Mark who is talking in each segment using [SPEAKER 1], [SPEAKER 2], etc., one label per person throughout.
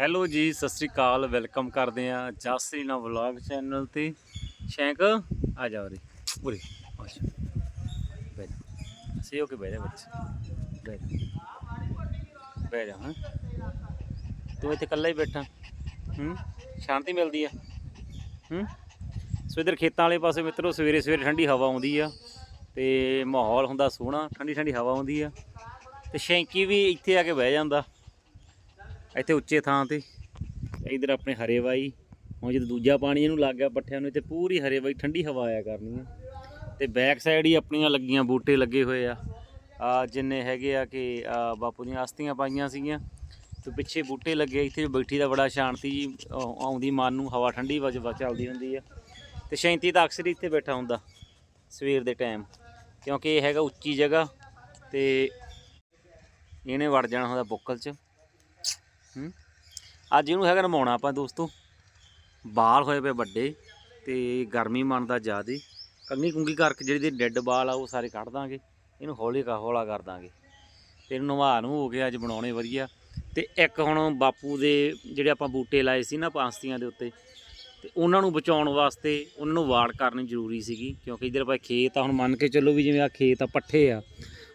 [SPEAKER 1] Hello ਜੀ, ਸਤਿ ਸ੍ਰੀ ਅਕਾਲ, welcome ਕਰਦੇ ਆ ਜਸਰੀਨਾ ਵਲੌਗ ਚੈਨਲ ਤੇ। ਸ਼ੈਂਕ, ਆ ਜਾ ਉਰੇ। ਉਰੇ, ਅੱਛਾ। ਬੈ ਜਾ। ਸੇ ਓਕੇ ਬੈ ਜਾ ਬੱਚੇ। ਬੈ ਜਾ। ਜਾ, ਹਾਂ। ਤੂੰ ਇੱਥੇ ਇਕੱਲਾ ਹੀ ਬੈਠਾ। ਹੂੰ? ਸ਼ਾਂਤੀ ਮਿਲਦੀ ਆ। ਹੂੰ? ਸੋ ਇਧਰ ਖੇਤਾਂ ਵਾਲੇ ਪਾਸੇ ਮਿੱਤਰੋ, ਸਵੇਰੇ ਸਵੇਰੇ ਠੰਡੀ ਹਵਾ ਆਉਂਦੀ ਆ ਤੇ ਮਾਹੌਲ ਹੁੰਦਾ ਸੋਹਣਾ ਠੰਡੀ ਠੰਡੀ ਹਵਾ ਆਉਂਦੀ ਆ। ਤੇ ਸ਼ੈਂਕੀ ਵੀ ਇੱਥੇ ਆ ਕੇ ਬਹਿ ਜਾਂਦਾ। ਇੱਥੇ ਉੱਚੇ ਥਾਂ ਤੇ। ਇਧਰ ਆਪਣੇ ਹਰੇ ਵਾਈ। ਹੁਣ ਜਦ ਦੂਜਾ ਪਾਣੀ ਇਹਨੂੰ ਲੱਗ ਗਿਆ ਪੱਠਿਆਂ ਨੂੰ, ਇੱਥੇ ਪੂਰੀ ਹਰੇ ਵਾਈ, ਠੰਡੀ ਹਵਾ ਆਇਆ ਕਰਨੀ ਆ। ਤੇ ਬੈਕ ਸਾਈਡ ਹੀ ਆਪਣੀਆਂ ਲੱਗੀਆਂ ਬੂਟੇ ਲੱਗੇ ਹੋਏ ਆ। ਆ ਜਿੰਨੇ ਹੈਗੇ ਆ ਕਿ ਬਾਪੂ ਦੀਆਂ ਆਸਤੀਆਂ ਪਾਈਆਂ ਸੀਗੀਆਂ। ਤੇ ਪਿੱਛੇ ਬੂਟੇ ਲੱਗੇ ਇੱਥੇ ਬੈਠੀ ਦਾ ਬੜਾ ਸ਼ਾਂਤੀ ਜੀ ਆਉਂਦੀ ਮਨ ਨੂੰ, ਹਵਾ ਠੰਡੀ ਵਜ ਵਜ ਚੱਲਦੀ ਹੁੰਦੀ ਆ। ਤੇ ਸ਼ੈਂਤੀ ਤਾਂ ਅਕਸਰ ਹੀ ਇੱਥੇ ਬੈਠਾ ਹੁੰਦਾ, ਸਵੇਰ ਦੇ ਟਾਈਮ ਕਿਉਂਕਿ ਇਹ ਹੈਗਾ ਉੱਚੀ ਜਗ੍ਹਾ ਤੇ ਇਹਨੇ ਵੜ ਜਾਣਾ ਹੁੰਦਾ ਬੁੱਕਲ 'ਚ। ਹੂੰ। ਅੱਜ ਇਹਨੂੰ ਹੈਗਾ ਨਮਾਉਣਾ ਆਪਾਂ ਦੋਸਤੋ। ਬਾਲ ਹੋਏ ਪਏ ਵੱਡੇ ਤੇ ਗਰਮੀ ਮੰਨਦਾ ਜ਼ਿਆਦੇ। ਕੰਗੀ ਕੁੰਗੀ ਕਰਕੇ ਜਿਹੜੀ ਦੇ ਡੈੱਡ ਬਾਲ ਆ ਉਹ ਸਾਰੇ ਕੱਢ ਦਾਂਗੇ। ਇਹਨੂੰ ਹੌਲੀ ਕਾ ਹੌਲਾ ਕਰ ਦਾਂਗੇ। ਤੇ ਇਹਨੂੰ ਨਵਾ ਨੂੰ ਹੋ ਗਿਆ ਅੱਜ ਬਣਾਉਣੇ ਵਧੀਆ। ਤੇ ਇੱਕ ਹੁਣ ਬਾਪੂ ਦੇ ਜਿਹੜੇ ਆਪਾਂ ਬੂਟੇ ਲਾਏ ਸੀ ਨਾ ਪਾਂਸਤੀਆਂ ਦੇ ਉੱਤੇ, ਤੇ ਉਹਨਾਂ ਨੂੰ ਬਚਾਉਣ ਵਾਸਤੇ ਉਹਨਾਂ ਨੂੰ ਵਾੜ ਕਰਨੀ ਜ਼ਰੂਰੀ ਸੀਗੀ। ਕਿਉਂਕਿ ਇਧਰ ਆਪਾਂ ਖੇਤ ਆ, ਹੁਣ ਮੰਨ ਕੇ ਚੱਲੋ ਵੀ ਜਿਵੇਂ ਆ ਖੇਤ ਆ, ਪੱਠੇ ਆ।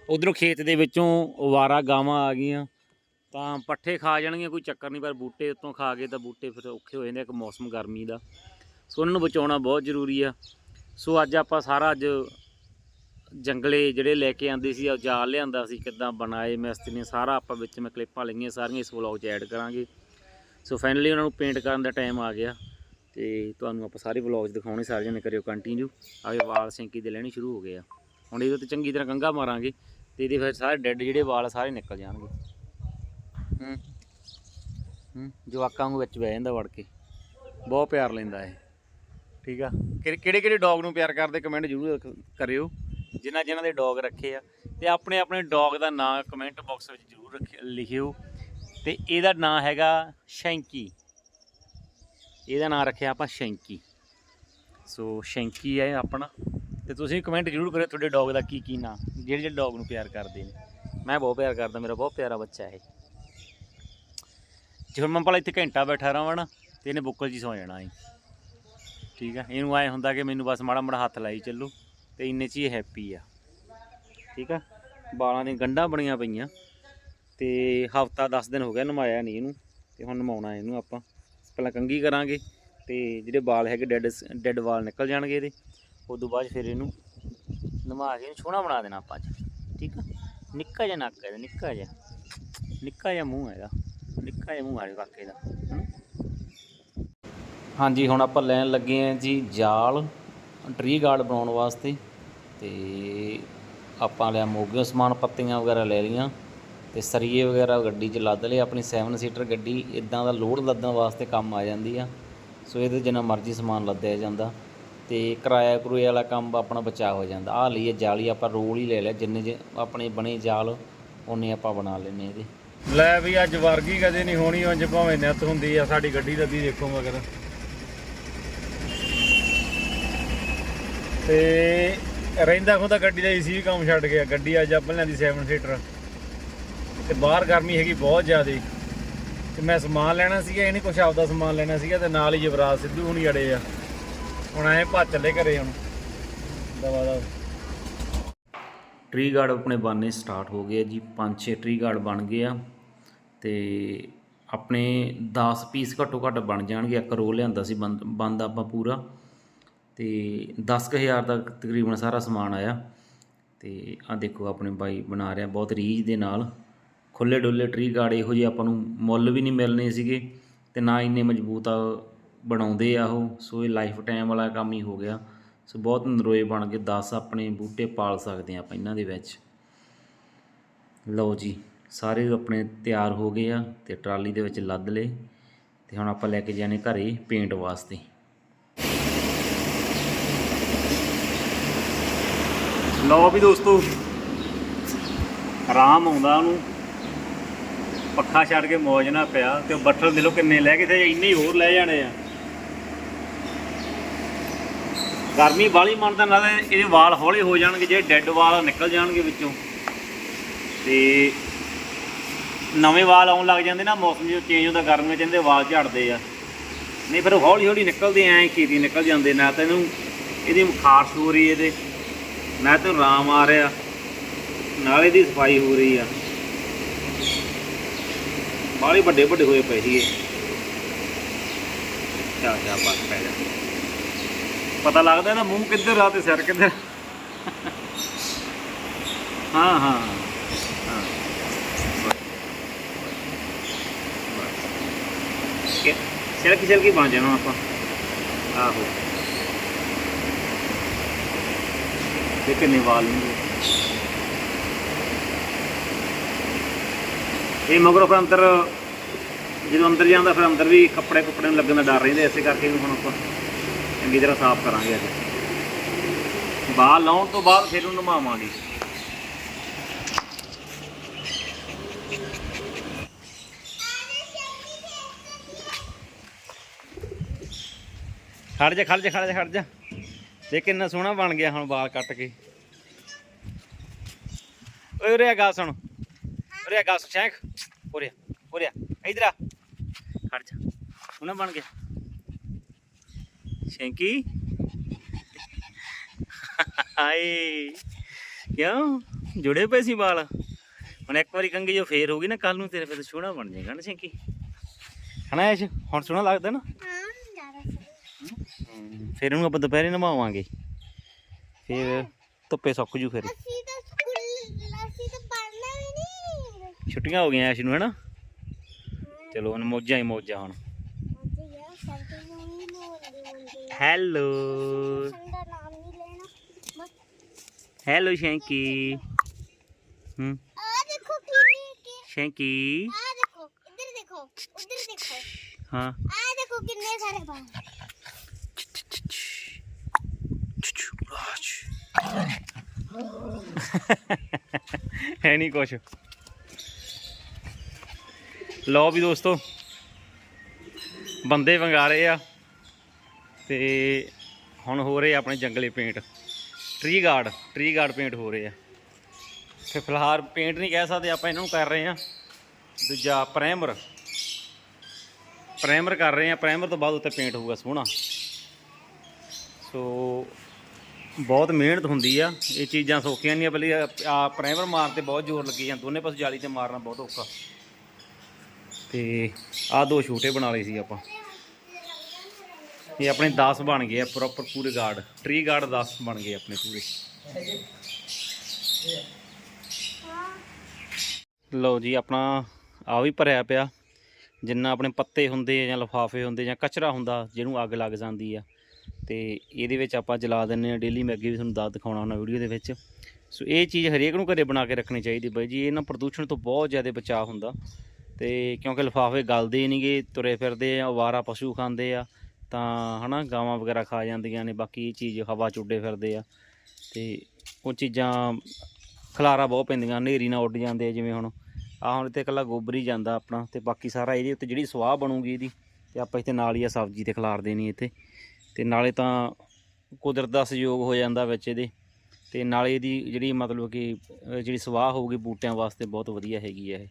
[SPEAKER 1] ਉਧਰੋਂ ਖੇਤ ਦੇ ਵਿੱਚੋਂ ਅਵਾਰਾ ਗਾਵਾਂ ਆ ਗਈਆਂ। ਤਾਂ ਪੱਠੇ ਖਾ ਜਾਣਗੇ ਕੋਈ ਚੱਕਰ ਨਹੀਂ ਪਰ ਬੂਟੇ ਉੱਤੋਂ ਖਾ ਗਏ ਤਾਂ ਬੂਟੇ ਫਿਰ ਔਖੇ ਹੋ ਜਾਂਦੇ ਆ, ਇੱਕ ਮੌਸਮ ਗਰਮੀ ਦਾ। ਸੋ ਉਹਨਾਂ ਨੂੰ ਬਚਾਉਣਾ ਬਹੁਤ ਜ਼ਰੂਰੀ ਆ। ਸੋ ਅੱਜ ਆਪਾਂ ਸਾਰਾ ਅੱਜ ਜੰਗਲੇ ਜਿਹੜੇ ਲੈ ਕੇ ਆਂਦੇ ਸੀ ਉਹ ਲਿਆਂਦਾ ਸੀ ਕਿੱਦਾਂ ਬਣਾਏ ਮਿਸਤਰੀ ਨੇ ਸਾਰਾ ਆਪਾਂ ਵਿੱਚ ਮੈਂ ਕਲਿੱਪਾਂ ਲਈਆਂ ਸਾਰੀਆਂ ਇਸ ਵਲੌਗ 'ਚ ਐਡ ਕਰਾਂਗੇ। ਸੋ ਫਾਈਨਲੀ ਉਹਨਾਂ ਨੂੰ ਪੇਂਟ ਕਰਨ ਦਾ ਟਾਈਮ ਆ ਗਿਆ ਤੇ ਤੁਹਾਨੂੰ ਆਪਾਂ ਸਾਰੇ ਵਲੌਗ ਦਿਖਾਉਣੇ ਸਾਰੇ ਜਣੇ ਕਰਿਓ ਕੰਟੀਨਿਊ ਆਗੇ ਵਾਲ ਸਿੰਕੀ ਦੇ ਲੈਣੇ ਸ਼ੁਰੂ ਹੋ ਗਏ ਆ। ਹੁਣ ਇਹਦੇ ਤੇ ਚੰਗੀ ਤਰ੍ਹਾਂ ਕੰਗਾ ਮਾਰਾਂਗੇ ਤੇ ਇਹਦੇ ਫਿਰ ਸਾਰੇ ਡੈੱਡ ਜਿਹੜੇ ਵਾਲ ਸਾਰੇ ਨਿਕਲ ਜਾਣਗੇ। ਹੂੰ। ਹੂੰ, ਜਵਾਕਾਂ ਨੂੰ ਵਿੱਚ ਬਹਿ ਜਾਂਦਾ ਵੜ ਕੇ। ਬਹੁਤ ਪਿਆਰ ਲੈਂਦਾ ਇਹ। ਠੀਕ ਆ? ਕਿਹੜੇ ਕਿਹੜੇ ਡੌਗ ਨੂੰ ਪਿਆਰ ਕਰਦੇ ਕਮੈਂਟ ਜ਼ਰੂਰ ਕਰਿਓ। ਜਿਨ੍ਹਾਂ ਜਿਨ੍ਹਾਂ ਦੇ ਡੌਗ ਰੱਖੇ ਆ। ਤੇ ਆਪਣੇ ਆਪਣੇ ਡੌਗ ਦਾ ਨਾਂ ਕਮੈਂਟ ਬਾਕਸ ਵਿੱਚ ਜ਼ਰੂਰ ਰੱਖਿ- ਲਿਖਿਓ। ਤੇ ਇਹਦਾ ਨਾਂ ਹੈਗਾ ਸ਼ੈਂਕੀ। ਇਹਦਾ ਨਾਂ ਰੱਖਿਆ ਆਪਾਂ ਸ਼ੈਂਕੀ। ਸੋ ਸ਼ੈਂਕੀ ਹੈ ਆਪਣਾ। ਤੇ ਤੁਸੀਂ ਕਮੈਂਟ ਜ਼ਰੂਰ ਕਰਿਓ ਤੁਹਾਡੇ ਡੌਗ ਦਾ ਕੀ ਕੀ ਨਾਂ। ਜਿਹੜੇ ਜਿਹੜੇ ਡੌਗ ਨੂੰ ਪਿਆਰ ਕਰਦੇ ਨੇ। ਮੈਂ ਬਹੁਤ ਪਿਆਰ ਕਰਦਾ। ਮੇਰਾ ਬਹੁਤ ਪਿਆਰਾ ਬੱਚਾ ਹੈ ਜੇ ਹੁਣ ਮੈਂ ਭਲਾ ਇੱਥੇ ਘੰਟਾ ਬੈਠਾ ਰਹਾਂ ਨਾ, ਤੇ ਇਹਨੇ ਬੁੱਕਲ 'ਚ ਹੀ ਸੌ ਜਾਣਾ ਹੈ ਠੀਕ ਆ? ਇਹਨੂੰ ਐ ਹੁੰਦਾ ਕਿ ਮੈਨੂੰ ਬਸ ਮਾੜਾ ਮਾੜਾ ਹੱਥ ਲਾਈ ਚੱਲੂ, ਤੇ ਇੰਨੇ 'ਚ ਹੀ ਹੈਪੀ ਆ। ਠੀਕ ਆ? ਵਾਲਾਂ ਦੀਆਂ ਗੰਢਾਂ ਬਣੀਆਂ ਪਈਆਂ, ਤੇ ਹਫਤਾ 10 ਦਿਨ ਹੋ ਗਿਆ ਨਮਾਇਆ ਨਹੀਂ ਇਹਨੂੰ, ਤੇ ਹੁਣ ਨਮਾਉਣਾ ਇਹਨੂੰ ਆਪਾਂ। ਪਹਿਲਾਂ ਕੰਗੀ ਕਰਾਂਗੇ, ਤੇ ਜਿਹੜੇ ਵਾਲ ਹੈਗੇ ਡੈਡ ਡੈਡ ਵਾਲ ਨਿਕਲ ਜਾਣਗੇ ਇਹਦੇ ਉਸ ਤੋਂ ਬਾਅਦ ਫਿਰ ਇਹਨੂੰ ਨਮਾ ਕੇ ਇਹਨੂੰ ਸੋਹਣਾ ਬਣਾ ਦੇਣਾ ਆਪਾਂ ਅੱਜ। ਠੀਕ ਆ? ਨਿੱਕਾ ਜਿਹਾ ਨੱਕ ਹੈ ਇਹਦਾ, ਨਿੱਕਾ ਜਿਹਾ। ਨਿੱਕਾ ਜਿਹਾ ਮੂੰਹ ਹੈ ਇਹਦਾ। ਨਿੱਕਾ ਜਿਹਾ ਮੂੰਹ ਆ ਕਾਕੇ ਦਾ ਹਾਂਜੀ ਹੁਣ ਆਪਾਂ ਲੈਣ ਲੱਗੇ ਆਂ ਜੀ ਜਾਲ ਟਰੀ ਗਾਰਡ ਬਣਾਉਣ ਵਾਸਤੇ ਤੇ ਆਪਾਂ ਲਿਆ ਮੋਗਿਓ ਸਮਾਨ ਪੱਤੀਆਂ ਵਗੈਰਾ ਲੈ ਲਈਆਂ ਤੇ ਸਰੀਏ ਵਗੈਰਾ ਗੱਡੀ 'ਚ ਲੱਦ ਲਏ ਆਪਣੀ 7 ਸੀਟਰ ਗੱਡੀ ਇਦਾਂ ਦਾ ਲੋਡ ਲੱਦਣ ਵਾਸਤੇ ਕੰਮ ਆ ਜਾਂਦੀ ਆ ਸੋ ਇਹਦੇ ਜਿੰਨਾ ਮਰਜ਼ੀ ਸਮਾਨ ਲੱਦਿਆ ਜਾਂਦਾ ਤੇ ਕਿਰਾਇਆ ਕਰੂਏ ਵਾਲਾ ਕੰਮ ਆਪਣਾ ਬਚਾ ਹੋ ਜਾਂਦਾ ਆ ਲਈਏ ਜਾਲੀ ਆਪਾਂ ਰੋਲ ਹੀ ਲੈ ਲਿਆ ਜਿੰਨੇ ਜ ਆਪਣੇ ਬਣੇ ਜਾਲ ਉਹਨੇ ਆਪਾਂ ਬਣਾ ਲੈਨੇ ਇਹਦੇ ਲੈ ਵੀ ਅੱਜ ਵਰਗੀ ਕਦੇ ਨਹੀਂ ਹੋਣੀ, ਉਂਝ ਭਾਵੇਂ ਨਿੱਤ ਹੁੰਦੀ ਆ, ਸਾਡੀ ਗੱਡੀ ਦਾ ਵੀ ਦੇਖੋ ਮਗਰ। ਤੇ ਰਹਿੰਦਾ ਖੁਦਾ ਗੱਡੀ ਦਾ ਏਸੀ ਵੀ ਕੰਮ ਛੱਡ ਗਿਆ, ਗੱਡੀ ਅੱਜ ਆਪਾਂ ਲਿਆਂਦੀ 7 ਸੀਟਰ ਤੇ ਬਾਹਰ ਗਰਮੀ ਹੈਗੀ ਬਹੁਤ ਜ਼ਿਆਦੇ। ਤੇ ਮੈਂ ਸਮਾਨ ਲੈਣਾ ਸੀਗਾ, ਇਹ ਨਹੀਂ ਕੁਛ ਆਪਦਾ ਸਮਾਨ ਲੈਣਾ ਸੀਗਾ, ਤੇ ਨਾਲ ਹੀ ਜਵਰਾਜ ਸਿੱਧੂ ਹੁਣੀ ਅੜੇ ਆ। ਹੁਣ ਐ ਭੱਜ ਚੱਲੇ ਘਰੇ ਹੁਣ। ਦਵਾ ਦਾ ਟਰੀ ਗਾਰਡ ਆਪਣੇ ਬਣਨੇ ਸਟਾਰਟ ਹੋ ਗਏ ਜੀ, ਪੰਜ ਛੇ ਟ੍ਰੀ ਗਾਰਡ ਬਣ ਗਏ ਆ। ਤੇ ਆਪਣੇ 10 ਪੀਸ ਘੱਟੋ ਘੱਟ ਬਣ ਜਾਣਗੇ, ਇੱਕ ਰੋਲ ਲਿਆਂਦਾ ਸੀ ਬੰਦ ਬੰਦ ਆਪਾਂ ਪੂਰਾ। ਤੇ 10000 ਦਾ ਤਕਰੀਬਨ ਸਾਰਾ ਸਮਾਨ ਆਇਆ। ਤੇ ਆ ਦੇਖੋ ਆਪਣੇ ਬਾਈ ਬਣਾ ਰਿਹਾ ਬਹੁਤ ਰੀਝ ਦੇ ਨਾਲ। ਖੁੱਲੇ ਡੁੱਲੇ ਟਰੀ ਗਾਰਡ ਇਹੋ ਜਿਹੇ ਆਪਾਂ ਨੂੰ ਮੁੱਲ ਵੀ ਨਹੀਂ ਮਿਲਣੇ ਸੀਗੇ ਤੇ ਨਾ ਇੰਨੇ ਮਜ਼ਬੂਤ ਆ ਬਣਾਉਂਦੇ ਆ ਉਹ। ਸੋ ਇਹ ਲਾਈਫ ਟਾਈਮ ਵਾਲਾ ਕੰਮ ਹੀ ਹੋ ਗਿਆ। ਸੋ ਬਹੁਤ ਨਰੋਏ ਬਣ ਕੇ 10 ਆਪਣੇ ਬੂਟੇ ਪਾਲ ਸਕਦੇ ਆ ਆਪਾਂ ਇਹਨਾਂ ਦੇ ਵਿੱਚ। ਲਓ ਜੀ। ਸਾਰੇ ਆਪਣੇ ਤਿਆਰ ਹੋ ਗਏ ਆ ਤੇ ਟਰਾਲੀ ਦੇ ਵਿੱਚ ਲੱਦ ਲਏ ਤੇ ਹੁਣ ਆਪਾਂ ਲੈ ਕੇ ਜਾਣੇ ਘਰੇ ਪੇਂਟ ਵਾਸਤੇ। ਲਓ ਵੀ ਦੋਸਤੋ, ਆਰਾਮ ਆਉਂਦਾ ਉਹਨੂੰ। ਪੱਖਾ ਛੱਡ ਕੇ ਮੌਜ ਨਾ ਪਿਆ ਤੇ ਉਹ ਬੱਠਲ ਦੇ ਲੋ ਕਿੰਨੇ ਲੈ ਕੇ ਤੇ ਇੰਨੇ ਹੀ ਹੋਰ ਲੈ ਜਾਣੇ ਆ। ਗਰਮੀ ਬਾਲੀ ਮੰਨਦਾ ਨਾਲ ਇਹਦੇ ਵਾਲ ਹੌਲੇ ਹੋ ਜਾਣਗੇ, ਜੇ ਡੈੱਡ ਵਾਲ ਨਿਕਲ ਜਾਣਗੇ ਵਿੱਚੋਂ। ਤੇ ਨਵੇਂ ਵਾਲ ਆਉਣ ਲੱਗ ਜਾਂਦੇ ਨਾ, ਮੌਸਮ ਜਦੋਂ ਚੇਂਜ ਹੁੰਦਾ ਗਰਮੀਆਂ ਚ ਇਹਦੇ ਵਾਲ ਝੜਦੇ ਆ। ਨਹੀਂ, ਫਿਰ ਹੌਲੀ ਹੌਲੀ ਨਿਕਲਦੇ ਐ ਖੇਤੀ ਨਿਕਲ ਜਾਂਦੇ, ਨਾ ਤਾਂ ਇਹਨੂੰ ਇਹਦੀ ਖਾਰਸ਼ ਹੋ ਰਹੀ ਇਹਦੇ, ਨਾ ਤਾਂ ਆਰਾਮ ਆ ਰਿਹਾ, ਨਾਲੇ ਦੀ ਸਫ਼ਾਈ ਹੋ ਰਹੀ ਆ। ਬਾਲੇ ਵੱਡੇ ਵੱਡੇ ਹੋਏ ਪਏ ਸੀਗੇ। ਚਾ ਚਾ ਬਸ, ਪੈ ਜਾ। ਪਤਾ ਲੱਗਦਾ ਇਹਦਾ ਮੂੰਹ ਕਿੱਧਰ ਆ ਤੇ ਸਿਰ ਕਿੱਧਰ ਹਾਂ ਹਾਂ ਕਿ ਸਿਲਕੀ ਸਿਲਕੀ ਬਣ ਜਾਣਾ ਆਪਾਂ? ਆਹੋ। ਤੇ ਕਿੰਨੇ ਵਾਲ ਨੇ ਇਹ ਮਗਰੋਂ ਫਿਰ ਅੰਦਰ, ਜਦੋਂ ਅੰਦਰ ਜਾਂਦਾ ਫਿਰ ਅੰਦਰ ਵੀ ਕੱਪੜੇ ਕੁੱਪੜੇ ਨੂੰ ਲੱਗਣ ਦਾ ਡਰ ਰਹਿੰਦਾ, ਇਸੇ ਕਰਕੇ ਹੁਣ ਆਪਾਂ ਚੰਗੀ ਤਰ੍ਹਾਂ ਸਾਫ਼ ਕਰਾਂਗੇ ਅੱਜ। ਬਾਲ ਲਾਉਣ ਤੋਂ ਬਾਅਦ ਫਿਰ ਉਹਨੂੰ ਨਮਾਵਾਂਗੇ। ਖੜ ਜਾ ਖੜ ਜਾ ਖੜ ਜਾ ਖੜ ਜਾ। ਦੇਖ ਕਿੰਨਾ ਸੋਹਣਾ ਬਣ ਗਿਆ ਹੁਣ ਵਾਲ ਕੱਟ ਕੇ। ਓਏ ਉਰੇ ਆ, ਗੱਲ ਸੁਣ। ਉਰੇ ਆ, ਗੱਲ ਸੁਣ, ਸ਼ੈਖ। ਉਰੇ ਉਰੇ ਇਧਰ ਆ। ਖੜ ਜਾ, ਸੋਹਣਾ ਬਣ ਗਿਆ। ਸ਼ੈਂਕੀ। ਹਾਏ, ਕਿਉਂ? ਜੁੜੇ ਪਏ ਸੀ ਵਾਲ। ਹੁਣ ਇੱਕ ਵਾਰੀ ਕੰਗੀ ਜੋ ਫੇਰ ਹੋ ਗਈ ਨਾ ਕੱਲ ਨੂੰ ਤੇਰੇ ਫਿਰ ਸੋਹਣਾ ਬਣ ਜਾਏਗਾ ਨਾ, ਸ਼ੈਂਕੀ। ਹਨਾ, ਐਸ਼? ਹੁਣ ਸੋਹਣਾ ਲੱਗਦਾ ਨਾ? ਫਿਰ ਇਹਨੂੰ ਆਪਾਂ ਦੁਪਹਿਰੇ ਨਵਾਵਾਂਗੇ। ਫਿਰ ਧੁੱਪੇ ਸੁੱਕ ਜੂ ਫਿਰ।
[SPEAKER 2] ਅਸੀਂ ਤਾਂ ਸਕੂਲ ਅਸੀਂ ਤਾਂ ਪੜ੍ਹਨਾ ਵੀ ਨਹੀਂ
[SPEAKER 1] ਛੁੱਟੀਆਂ ਹੋ ਗਈਆਂ ਐਸ਼ ਨੂੰ ਹੈਨਾ? ਚਲੋ ਹੁਣ ਮੌਜਾਂ ਹੀ ਮੌਜਾਂ ਹੁਣ। ਹੈਲੋ। ਹੈਲੋ ਸ਼ੈਂਕੀ। ਹੂੰ।
[SPEAKER 2] ਆ ਦੇਖੋ ਕਿੰਨੀ ਕਿ
[SPEAKER 1] ਸ਼ੈਂਕੀ।
[SPEAKER 2] ਆ ਦੇਖੋ ਇੱਧਰ ਦੇਖੋ ਉੱਧਰ ਦੇਖੋ।
[SPEAKER 1] ਹਾਂ।
[SPEAKER 2] ਆ ਦੇਖੋ ਕਿੰਨੇ ਸਾਰੇ ਬਾਲ।
[SPEAKER 1] ਹੈ ਨਹੀਂ ਕੁਛ। ਲਓ ਵੀ ਦੋਸਤੋ, ਬੰਦੇ ਵੰਗਾ ਰਹੇ ਆ ਤੇ ਹੁਣ ਹੋ ਰਹੇ ਆ ਆਪਣੇ ਜੰਗਲੇ paint. Tree guard tree guard paint ਹੋ ਰਹੇ ਆ। ਤੇ ਫਿਲਹਾਲ ਪੇਂਟ ਨਹੀਂ ਕਹਿ ਸਕਦੇ, ਆਪਾਂ ਇਹਨਾਂ ਨੂੰ ਕਰ ਰਹੇ ਆ। ਦੂਜਾ ਪ੍ਰਾਈਮਰ ਪ੍ਰਾਈਮਰ ਕਰ ਰਹੇ ਆ। ਪ੍ਰਾਈਮਰ ਤੋਂ ਬਾਅਦ ਉੱਤੇ ਪੇਂਟ ਹੋਊਗਾ ਸੋਹਣਾ। ਸੋ ਬਹੁਤ ਮਿਹਨਤ ਹੁੰਦੀ ਆ। ਇਹ ਚੀਜ਼ਾਂ ਸੌਖੀਆਂ ਨਹੀਂ ਆ ਬਲੀ ਆ ਪ੍ਰਾਈਮਰ ਮਾਰ ਤੇ ਬਹੁਤ ਜ਼ੋਰ ਲੱਗੀ ਜਾਂ ਦੋਨੇ ਪਾਸੇ ਜਾਲੀ ਤੇ ਮਾਰਨਾ ਬਹੁਤ ਔਖਾ। ਤੇ ਆ ਦੋ ਛੋਟੇ ਬਣਾ ਲਏ ਸੀ ਆਪਾਂ। ਇਹ ਆਪਣੇ 10 ਬਣ ਗਏ ਆ ਪ੍ਰੋਪਰ ਪੂਰੇ ਗਾਰਡ ਟ੍ਰੀ ਗਾਰਡ 10 ਬਣ ਗਏ ਆਪਣੇ ਪੂਰੇ। ਲਓ ਜੀ, ਆਪਣਾ ਆ ਵੀ ਭਰਿਆ ਪਿਆ। ਜਿੰਨਾ ਆਪਣੇ ਪੱਤੇ ਹੁੰਦੇ ਜਾਂ ਲਫਾਫੇ ਹੁੰਦੇ ਜਾਂ ਕਚਰਾ ਹੁੰਦਾ, ਜਿਹਨੂੰ ਅੱਗ ਲੱਗ ਜਾਂਦੀ ਆ। ਤੇ ਇਹਦੇ ਵਿੱਚ ਆਪਾਂ ਜਲਾ ਦਿੰਨੇ ਆ ਡੇਲੀ ਮੈਂ ਅੱਗੇ ਵੀ ਤੁਹਾਨੂੰ ਦੱਸ ਦਿਖਾਉਣਾ ਹੁੰਦਾ ਵੀਡੀਓ ਦੇ ਵਿੱਚ। ਸੋ ਇਹ ਚੀਜ਼ ਹਰੇਕ ਨੂੰ ਘਰੇ ਬਣਾ ਕੇ ਰੱਖਣੀ ਚਾਹੀਦੀ ਬਾਈ ਜੀ, ਇਹ ਨਾ ਪ੍ਰਦੂਸ਼ਣ ਤੋਂ ਬਹੁਤ ਜ਼ਿਆਦਾ ਬਚਾਅ ਹੁੰਦਾ। ਤੇ ਕਿਉਂਕਿ ਲਫਾਫੇ ਗਲਦੇ ਨਹੀਂਗੇ, ਤੁਰੇ ਫਿਰਦੇ ਆ, ਅਵਾਰਾ ਪਸ਼ੂ ਖਾਂਦੇ ਆ, ਤਾਂ ਹਨਾ ਗਾਵਾਂ ਵਗੈਰਾ ਖਾ ਜਾਂਦੀਆਂ ਨੇ, ਬਾਕੀ ਇਹ ਚੀਜ਼ ਹਵਾ ਚ ਉੱਡੇ ਫਿਰਦੇ ਆ। ਤੇ ਉਹ ਚੀਜ਼ਾਂ ਖਲਾਰਾ ਬਹੁਤ ਪੈਂਦੀਆਂ, ਹਨੇਰੀ ਨਾਲ ਉੱਡ ਜਾਂਦੇ ਆ ਜਿਵੇਂ ਹੁਣ। ਆ ਹੁਣ ਇੱਥੇ ਇਕੱਲਾ ਗੋਬਰ ਹੀ ਜਾਂਦਾ ਆਪਣਾ, ਤੇ ਬਾਕੀ ਸਾਰਾ ਇਹਦੇ ਉੱਤੇ ਜਿਹੜੀ ਸਵਾਹ ਬਣੂਗੀ ਇਹਦੀ, ਤੇ ਆਪਾਂ ਇੱਥੇ ਨਾਲ ਹੀ ਆ ਸਬਜ਼ੀ ਤੇ ਖਲਾਰ ਦੇਣੀ ਇੱਥੇ। ਤੇ ਨਾਲੇ ਤਾਂ ਕੁਦਰਤ ਦਾ ਸਹਿਯੋਗ ਹੋ ਜਾਂਦਾ ਵਿੱਚ ਇਹਦੇ। ਤੇ ਨਾਲੇ ਇਹਦੀ ਜਿਹੜੀ ਮਤਲਬ ਕਿ ਜਿਹੜੀ ਸਵਾਹ ਹੋਊਗੀ ਬੂਟਿਆਂ ਵਾਸਤੇ ਬਹੁਤ ਵਧੀਆ ਹੈਗੀ ਹੈ ਇਹ।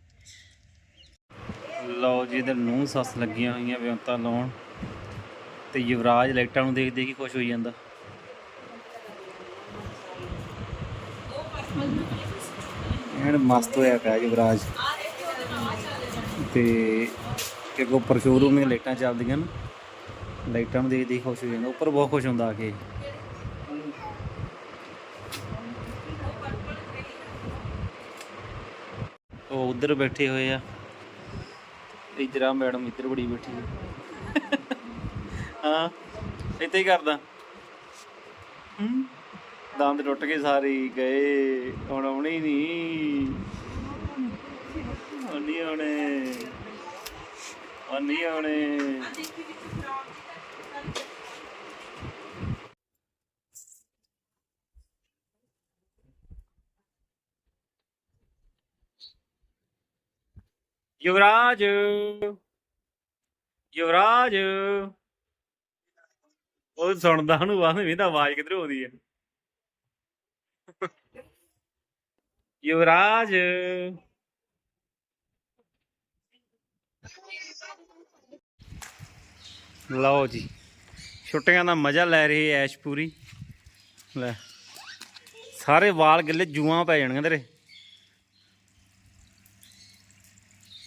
[SPEAKER 1] ਲਓ ਜੀ ਇਧਰ ਨੂੰ ਸੱਸ ਲੱਗੀਆਂ ਹੋਈਆਂ ਵਿਉਂਤਾਂ ਲਾਉਣ। ਤੇ ਯੁਵਰਾਜ ਲਾਈਟਾਂ ਨੂੰ ਦੇਖ ਦੇਖ ਹੀ ਖੁਸ਼ ਹੋਈ ਜਾਂਦਾ। ਐਨ ਮਸਤ ਹੋਇਆ ਪਿਆ ਯੁਵਰਾਜ। ਤੇ ਇੱਕ ਉੱਪਰ ਸ਼ੋਰੂਮ ਦੀਆਂ ਲਾਈਟਾਂ ਚੱਲਦੀਆਂ ਨੇ। ਲਾਈਟਾਂ ਨੂੰ ਦੇਖ ਖੁਸ਼ ਹੋ ਜਾਂਦਾ, ਉੱਪਰ ਬਹੁਤ ਖੁਸ਼ ਹੁੰਦਾ ਆ ਕੇ। ਉਹ ਉਧਰ ਬੈਠੇ ਹੋਏ ਆ। ਇੱਧਰ ਆ ਮੈਡਮ, ਇੱਧਰ ਬੜੀ ਬੈਠੀ ਹੈ ਹਾਂ, ਇੱਥੇ ਹੀ ਕਰਦਾ। ਹੂੰ, ਦੰਦ ਟੁੱਟ ਗਏ ਸਾਰੇ ਗਏ, ਹੁਣ ਆਉਣੇ ਹੀ ਨਹੀਂ। ਹੁਣ ਨਹੀਂ ਆਉਣੇ। ਹੁਣ ਨਹੀਂ ਆਉਣੇ। ਯੁਵਰਾਜ। ਯੁਵਰਾਜ। ਉਹ ਸੁਣਦਾ, ਉਹਨੂੰ ਬਾਅਦ ਵਿੱਚ ਤਾਂ ਆਵਾਜ਼ ਕਿੱਧਰੋਂ ਆਉਂਦੀ ਹੈ ਯੁਵਰਾਜ। ਲਓ ਜੀ, ਛੁੱਟੀਆਂ ਦਾ ਮਜ਼ਾ ਲੈ ਰਹੇ ਐਸ਼ ਪੂਰੀ। ਲੈ, ਸਾਰੇ ਵਾਲ ਗਿੱਲੇ ਜੂਆਂ ਪੈ ਜਾਣਗੇ ਤੇਰੇ।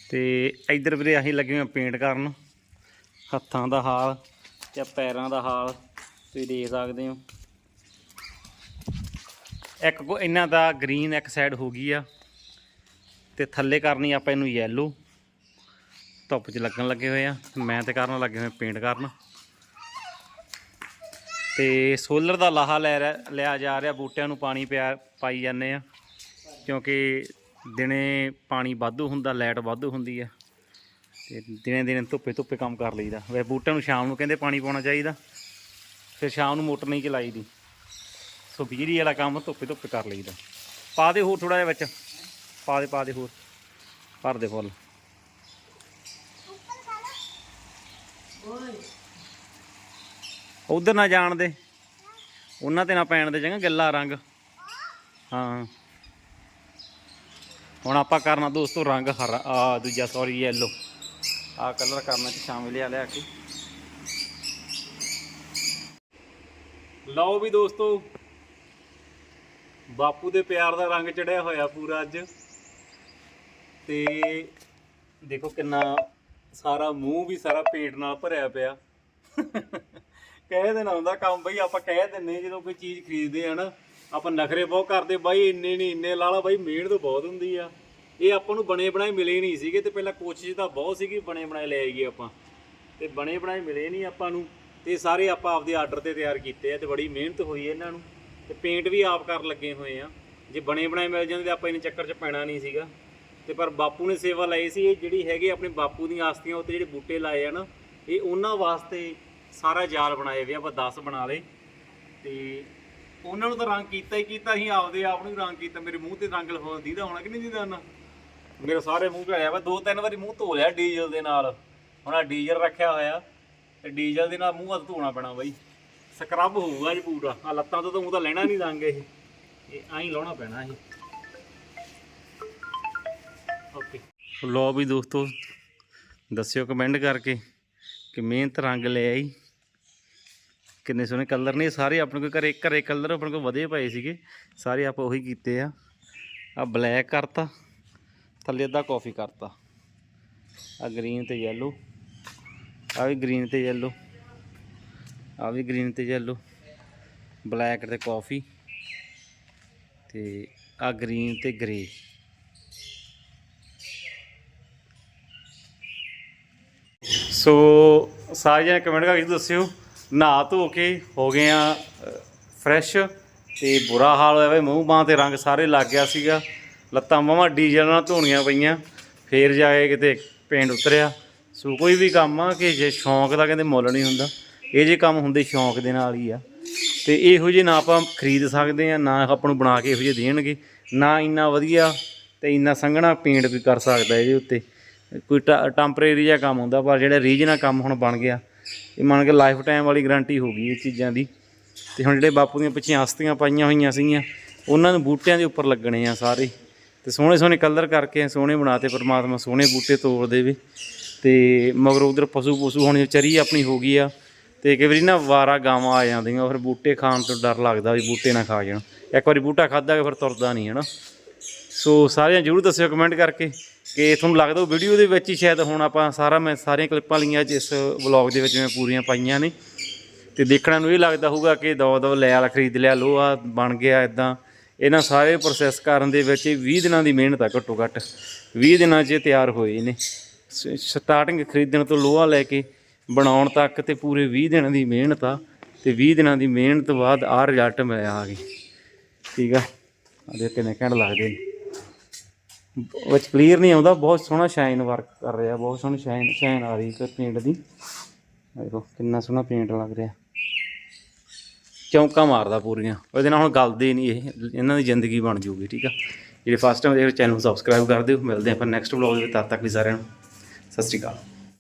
[SPEAKER 1] ਤੇ ਇੱਧਰ ਵੀਰੇ ਅਸੀਂ ਲੱਗੇ ਹੋਏ ਪੇਂਟ ਕਰਨ। ਹੱਥਾਂ ਦਾ ਹਾਲ ਤੇ ਪੈਰਾਂ ਦਾ ਹਾਲ, ਤੁਸੀਂ ਦੇਖ ਸਕਦੇ ਹੋ। ਇੱਕ ਕੋ ਇਹਨਾਂ ਦਾ ਗ੍ਰੀਨ ਇੱਕ ਸਾਈਡ ਹੋ ਗਈ ਆ। ਤੇ ਥੱਲੇ ਕਰਨੀ ਆਪਾਂ ਇਹਨੂੰ ਯੈਲੋ ਧੁੱਪ 'ਚ ਲੱਗਣ ਲੱਗੇ ਹੋਏ ਆ। ਮੈਂ ਤੇ ਕਰਨ ਲੱਗੇ ਹੋਏ ਪੇਂਟ ਕਰਨ। ਤੇ ਸੋਲਰ ਦਾ ਲਾਹਾ ਲੈ ਰਿਹਾ- ਲਿਆ ਜਾ ਰਿਹਾ। ਬੂਟਿਆਂ ਨੂੰ ਪਾਣੀ ਪਿਆ ਪਾਈ ਜਾਂਦੇ ਆ। ਕਿਉਂਕਿ ਦਿਨੇ ਪਾਣੀ ਵਾਧੂ ਹੁੰਦਾ, ਲਾਈਟ ਵਾਧੂ ਹੁੰਦੀ ਆ। ਤੇ ਦਿਨੇ ਦਿਨੇ ਧੁੱਪੇ ਧੁੱਪੇ ਕੰਮ ਕਰ ਲਈਦਾ। ਵੇ ਬੂਟਿਆਂ ਨੂੰ ਸ਼ਾਮ ਨੂੰ ਕਹਿੰਦੇ ਪਾਣੀ ਪਾਉਣਾ ਚਾਹੀਦਾ। ਫਿਰ ਸ਼ਾਮ ਨੂੰ ਮੋਟਰ ਨਹੀਂ ਚਲਾਈ ਦੀ। ਸੋ ਬਿਜਲੀ ਵਾਲਾ ਕੰਮ ਧੁੱਪੇ ਧੁੱਪੇ ਕਰ ਲਈਦਾ। ਪਾ ਦੇ ਹੋਰ ਥੋੜਾ ਜਿਹਾ ਵਿੱਚ। ਪਾ ਦੇ ਪਾ ਦੇ ਹੋਰ। ਭਰ ਦੇ ਫੁੱਲ। ਉਧਰ ਨਾ ਜਾਣ ਦੇ। ਉਹਨਾਂ ਤੇ ਨਾ ਪੈਣ ਦੇ ਚੰਗਾ, ਗਿੱਲਾ ਰੰਗ। ਹਾਂ। ਹੁਣ ਆਪਾਂ ਕਰਨਾ ਦੋਸਤੋ ਰੰਗ ਹਰਾ, ਆ ਦੂਜਾ ਸੌਰੀ ਯੈਲੋ ਆ ਕਲਰ ਕਰਨਾ ਚ ਸ਼ਾਮਿਲ ਲਿਆ ਲਿਆ ਕੇ। ਲਓ ਵੀ ਦੋਸਤੋ, ਬਾਪੂ ਦੇ ਪਿਆਰ ਦਾ ਰੰਗ ਚੜਿਆ ਹੋਇਆ ਪੂਰਾ ਅੱਜ। ਤੇ ਦੇਖੋ ਕਿੰਨਾ ਸਾਰਾ ਮੂੰਹ ਵੀ ਸਾਰਾ ਪੇਂਟ ਨਾਲ ਭਰਿਆ ਪਿਆ। ਕਹਿ ਦੇਣਾ ਹੁੰਦਾ ਕੰਮ ਬਈ ਆਪਾਂ ਕਹਿ ਦਿੰਨੇ ਜਦੋਂ ਕੋਈ ਚੀਜ਼ ਖਰੀਦਦੇ ਆ ਨਾ। ਆਪਾਂ ਨਖਰੇ ਬਹੁਤ ਕਰਦੇ ਬਾਈ, ਇੰਨੇ ਨਹੀਂ, ਇੰਨੇ ਲਾ ਲਾ ਬਾਈ, ਮਿਹਨਤ ਬਹੁਤ ਹੁੰਦੀ ਆ। ਇਹ ਆਪਾਂ ਨੂੰ ਬਣੇ ਬਣਾਏ ਮਿਲੇ ਨਹੀਂ ਸੀਗੇ ਤੇ ਪਹਿਲਾਂ ਕੋਸ਼ਿਸ਼ ਤਾਂ ਬਹੁਤ ਸੀਗੀ ਬਣੇ ਬਣਾਏ ਲੈ ਆਈਏ ਆਪਾਂ। ਤੇ ਬਣੇ ਬਣਾਏ ਮਿਲੇ ਨਹੀਂ ਆਪਾਂ ਨੂੰ। ਤੇ ਸਾਰੇ ਆਪਾਂ ਆਪਦੇ ਆਰਡਰ ਤੇ ਤਿਆਰ ਕੀਤੇ ਆ ਤੇ ਬੜੀ ਮਿਹਨਤ ਹੋਈ ਇਹਨਾਂ ਨੂੰ। ਤੇ ਪੇਂਟ ਵੀ ਆਪ ਕਰਨ ਲੱਗੇ ਹੋਏ ਆ। ਜੇ ਬਣੇ ਬਣਾਏ ਮਿਲ ਜਾਂਦੇ ਤਾਂ ਆਪਾਂ ਇਹਨੇ ਚੱਕਰ 'ਚ ਪੈਣਾ ਨਹੀਂ ਸੀਗਾ। ਤੇ ਪਰ ਬਾਪੂ ਨੇ ਸੇਵਾ ਲਈ ਸੀ, ਇਹ ਜਿਹੜੀ ਹੈਗੀ ਆਪਣੇ ਬਾਪੂ ਦੀਆਂ ਆਸਤੀਆਂ ਉੱਤੇ ਜਿਹੜੇ ਬੂਟੇ ਲਾਏ ਆ ਨਾ, ਇਹ ਉਹਨਾਂ ਵਾਸਤੇ ਸਾਰਾ ਜਾਲ ਬਣਾਏ ਵੇ ਆਪਾਂ 10 ਬਣਾ ਲਏ। ਤੇ ਉਹਨਾਂ ਨੂੰ ਤਾਂ ਰੰਗ ਕੀਤਾ ਹੀ ਕੀਤਾ, ਅਸੀਂ ਆਪਦੇ ਆਪ ਨੂੰ ਹੀ ਰੰਗ ਕੀਤਾ। ਮੇਰੇ ਮੂੰਹ ਤੇ ਰੰਗ ਲਵਾਉਣ ਦੀਦਾ ਹੋਣਾ ਕਿ ਨਹੀਂ ਦੀਦਾ ਨਾ ਮੇਰੇ ਸਾਰੇ ਮੂੰਹ ਭਰਿਆ ਵਾ, ਦੋ ਤਿੰਨ ਵਾਰੀ ਮੂੰਹ ਧੋ ਲਿਆ ਡੀਜ਼ਲ ਦੇ ਨਾਲ। ਹੁਣ ਆ ਡੀਜ਼ਲ ਰੱਖਿਆ ਹੋਇਆ, ਤੇ ਡੀਜ਼ਲ ਦੇ ਨਾਲ ਮੂੰਹ ਹੱਥ ਧੋਣਾ ਪੈਣਾ ਬਾਈ। ਸਕਰਬ ਹੋਊਗਾ ਜੀ ਪੂਰਾ। ਆ ਲੱਤਾਂ ਤੋਂ ਤਾਂ ਮੂੰਹ ਤਾਂ ਲੈਣਾ ਨਹੀਂ ਰੰਗ ਇਹ। ਇਹ ਐਂ ਲਾਉਣਾ ਪੈਣਾ ਇਹ। ਓਕੇ ਲੋ ਵੀ ਦੋਸਤੋ, ਦੱਸਿਓ ਕਮੈਂਟ ਕਰਕੇ ਕਿ ਮਿਹਨਤ ਰੰਗ ਲੈ ਆਈ। ਕਿੰਨੇ ਸੋਹਣੇ ਕਲਰ ਨੇ। ਸਾਰੇ ਆਪਣੇ ਕੋਲ ਘਰੇ ਘਰੇ ਕਲਰ ਆਪਣੇ ਕੋਲ ਵਧੇ ਪਏ ਸੀਗੇ। ਸਾਰੇ ਆਪਾਂ ਉਹੀ ਕੀਤੇ ਆ। ਆ ਬਲੈਕ ਕਰਤਾ। ਥੱਲੇ ਅੱਧਾ ਕਾਫੀ ਕਰਤਾ। ਆ ਗ੍ਰੀਨ ਤੇ ਯੈਲੋ ਆ ਵੀ ਗ੍ਰੀਨ ਤੇ ਯੈਲੋ ਆ ਵੀ ਗ੍ਰੀਨ ਤੇ ਯੈਲੋ ਬਲੈਕ ਤੇ ਕਾਫੀ ਤੇ ਆ ਗ੍ਰੀਨ ਤੇ ਗ੍ਰੇ ਸੋ ਸਾਰਿਆਂ ਕਮੈਂਟ ਕਰਕੇ ਦੱਸਿਓ। ਨਹਾ ਧੋ ਕੇ ਹੋ ਗਏ ਆ ਫਰੈਸ਼ ਤੇ ਬੁਰਾ ਹਾਲ ਹੋਇਆ ਵੇ, ਮੂੰਹ ਬਾਹਾਂ ਤੇ ਰੰਗ ਸਾਰੇ ਲੱਗ ਗਿਆ ਸੀਗਾ। ਲੱਤਾਂ ਬਾਹਾਂ ਡੀਜ਼ਲ ਨਾਲ ਧੋਣੀਆਂ ਪਈਆਂ, ਫੇਰ ਜਾ ਕੇ ਕਿਤੇ ਪੇਂਟ ਉਤਰਿਆ। ਸੋ ਕੋਈ ਵੀ ਕੰਮ ਆ ਕਿ ਜੇ ਸ਼ੌਂਕ ਦਾ ਕਹਿੰਦੇ ਮੁੱਲ ਨਹੀਂ ਹੁੰਦਾ, ਇਹ ਜੇ ਕੰਮ ਹੁੰਦੇ ਸ਼ੌਂਕ ਦੇ ਨਾਲ ਹੀ ਆ। ਤੇ ਇਹੋ ਜਿਹੇ ਨਾ ਆਪਾਂ ਖਰੀਦ ਸਕਦੇ ਆ, ਨਾ ਆਪਾਂ ਨੂੰ ਬਣਾ ਕੇ ਇਹੋ ਜਿਹੇ ਦੇਣਗੇ, ਨਾ ਇੰਨਾ ਵਧੀਆ ਤੇ ਇੰਨਾ ਸੰਘਣਾ ਪੇਂਟ ਵੀ ਕਰ ਸਕਦਾ ਇਹਦੇ ਉੱਤੇ। ਕੋਈ ਟੈਂਪਰੇਰੀ ਜਿਹਾ ਕੰਮ ਹੁੰਦਾ, ਪਰ ਜਿਹੜਾ ਰੀਜਨਲ ਕੰਮ ਹੁਣ ਬਣ ਗਿਆ ਇਹ ਮੰਨ ਕੇ ਲਾਈਫ ਟਾਈਮ ਵਾਲੀ ਗਾਰੰਟੀ ਹੋ ਗਈ ਇਹ ਚੀਜ਼ਾਂ ਦੀ। ਤੇ ਹੁਣ ਜਿਹੜੇ ਬਾਪੂ ਦੀਆਂ ਪਿੱਛੇ ਆਸਤੀਆਂ ਪਾਈਆਂ ਹੋਈਆਂ ਸੀਗੀਆਂ, ਉਹਨਾਂ ਨੂੰ ਬੂਟਿਆਂ ਦੇ ਉੱਪਰ ਲੱਗਣੇ ਆ ਸਾਰੇ। ਤੇ ਸੋਹਣੇ ਸੋਹਣੇ ਕਲਰ ਕਰਕੇ ਸੋਹਣੇ ਬਣਾਤੇ ਪਰਮਾਤਮਾ, ਸੋਹਣੇ ਬੂਟੇ ਤੋੜ ਦੇਵੇ। ਤੇ ਮਗਰ ਉਧਰ ਪਸ਼ੂ ਪਸ਼ੂ ਹੁਣ ਚਰੀ ਆਪਣੀ ਹੋ ਗਈ ਆ। ਤੇ ਕਈ ਵਾਰੀ ਨਾ ਵਾਰਾ ਗਾਵਾਂ ਆ ਜਾਂਦੀਆਂ ਫਿਰ ਬੂਟੇ ਖਾਣ ਤੋਂ ਡਰ ਲੱਗਦਾ ਵੀ ਬੂਟੇ ਨਾ ਖਾ ਜਾਣ। ਇੱਕ ਵਾਰੀ ਬੂਟਾ ਖਾਦਾ ਫਿਰ ਤੁਰਦਾ ਨਹੀਂ, ਹਨਾ। ਸੋ ਸਾਰਿਆਂ ਜਰੂਰ ਦੱਸਿਓ ਕਮੈਂਟ ਕਰਕੇ। ਕਿ ਤੁਹਾਨੂੰ ਲੱਗਦਾ ਉਹ ਵੀਡੀਓ ਦੇ ਵਿੱਚ ਹੀ ਸ਼ਾਇਦ ਹੁਣ ਆਪਾਂ ਸਾਰਾ ਮੈਂ ਸਾਰੀਆਂ ਕਲਿੱਪਾਂ ਲਈਆਂ ਜਿਸ ਵਲੌਗ ਦੇ ਵਿੱਚ ਮੈਂ ਪੂਰੀਆਂ ਪਾਈਆਂ ਨੇ। ਤੇ ਦੇਖਣਾ ਨੂੰ ਇਹ ਲੱਗਦਾ ਹੋਊਗਾ ਕਿ ਦੋ ਦੋ ਲੈ ਵਾਲਾ ਖਰੀਦ ਲਿਆ, ਲੋਹਾ ਬਣ ਗਿਆ ਇਦਾਂ ਇਹਨਾਂ ਸਾਰੇ ਪ੍ਰੋਸੈਸ ਕਰਨ ਦੇ ਵਿੱਚ ਇਹ 20 ਦਿਨਾਂ ਦੀ ਮਿਹਨਤ ਆ ਘੱਟੋ ਘੱਟ। 20 ਦਿਨਾਂ 'ਚ ਤਿਆਰ ਹੋਏ ਨੇ। ਸਟਾਰਟਿੰਗ ਖਰੀਦਣ ਤੋਂ ਲੋਹਾ ਲੈ ਕੇ ਬਣਾਉਣ ਤੱਕ ਤੇ ਪੂਰੇ 20 ਦਿਨਾਂ ਦੀ ਮਿਹਨਤ ਆ। ਤੇ 20 ਦਿਨਾਂ ਦੀ ਮਿਹਨਤ ਬਾਅਦ ਆਹ ਰਿਜ਼ਲਟ ਮਿਲਿਆ ਆ ਗਈ ਠੀਕ ਆ? ਆ ਦੇਖ ਕਿੰਨੇ ਘੈਂਟ ਲੱਗਦੇ ਨੇ। ਵਿੱਚ ਕਲੀਅਰ ਨਹੀਂ ਆਉਂਦਾ, ਬਹੁਤ ਸੋਹਣਾ ਸ਼ਾਈਨ ਵਰਕ ਕਰ ਰਿਹਾ, ਬਹੁਤ ਸੋਹਣੀ ਸ਼ਾਈਨ ਸ਼ਾਈਨ ਆ ਰਹੀ ਹੈ ਪੇਂਟ ਦੀ। ਦੇਖੋ, ਕਿੰਨਾ ਸੋਹਣਾ ਪੇਂਟ ਲੱਗ ਰਿਹਾ। ਚੌਂਕਾ ਮਾਰਦਾ ਪੂਰੀਆਂ। ਉਹਦੇ ਨਾਲ ਹੁਣ ਗਲਦੇ ਨਹੀਂ ਇਹ, ਇਹਨਾਂ ਦੀ ਜ਼ਿੰਦਗੀ ਬਣ ਜੂਗੀ, ਠੀਕ ਆ? ਜਿਹੜੇ ਫਸਟ ਟਾਈਮ ਦੇਖ ਚੈਨਲ ਨੂੰ ਸਬਸਕ੍ਰਾਈਬ ਕਰ ਦਿਓ। ਮਿਲਦੇ ਆਪਾਂ ਨੈਕਸਟ ਵਲੌਗ ਦੇ ਵਿੱਚ, ਤਦ ਤੱਕ ਵੀ ਸਾਰਿਆਂ ਨੂੰ। ਸਤਿ ਸ਼੍ਰੀ ਅਕਾਲ।